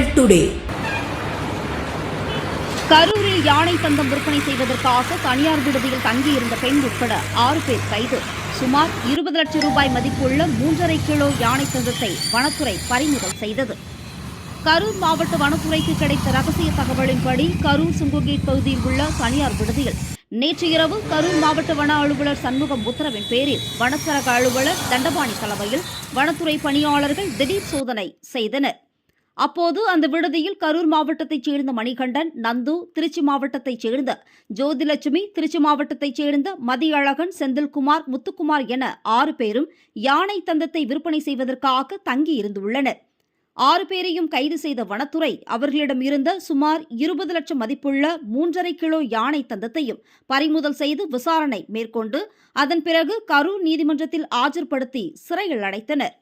Today. கரூரில் யானை தந்தம் விற்பனை செய்வதற்காக தனியார் விடுதியில் தங்கியிருந்த பெண் உட்பட ஆறு பேர் கைது. சுமார் இருபது லட்சம் ரூபாய் மதிப்புள்ள மூன்றரை கிலோ யானை தந்தத்தை வனத்துறை பறிமுதல் செய்தது. கரூர் மாவட்ட வனத்துறைக்கு கிடைத்த ரகசிய தகவலின்படி கரூர் சுங்குகேட் பகுதியில் உள்ள தனியார் விடுதியில் நேற்று இரவு கரூர் மாவட்ட வன அலுவலர் சண்முகம் உத்தரவின் பேரில் வனச்சரக அலுவலர் தண்டபாணி தலைமையில் வனத்துறை பணியாளர்கள் திடீர் சோதனை செய்தனர். அப்போது அந்த விடுதியில் கரூர் மாவட்டத்தைச் சேர்ந்த மணிகண்டன் நந்து திருச்சி மாவட்டத்தைச் சேர்ந்த ஜோதிலட்சுமி திருச்சி மாவட்டத்தைச் சேர்ந்த மதியழகன் செந்தில்குமார் முத்துக்குமார் என ஆறு பேரும் யானை தந்தத்தை விற்பனை செய்வதற்காக தங்கியிருந்துள்ளனர். ஆறு பேரையும் கைது செய்த வனத்துறை அவர்களிடம் இருந்த சுமார் இருபது லட்சம் மதிப்புள்ள மூன்றரை கிலோ யானை தந்தத்தையும் பறிமுதல் செய்து விசாரணை மேற்கொண்டு அதன் பிறகு கரூர் நீதிமன்றத்தில் ஆஜர்படுத்தி சிறையில் அடைத்தனர்.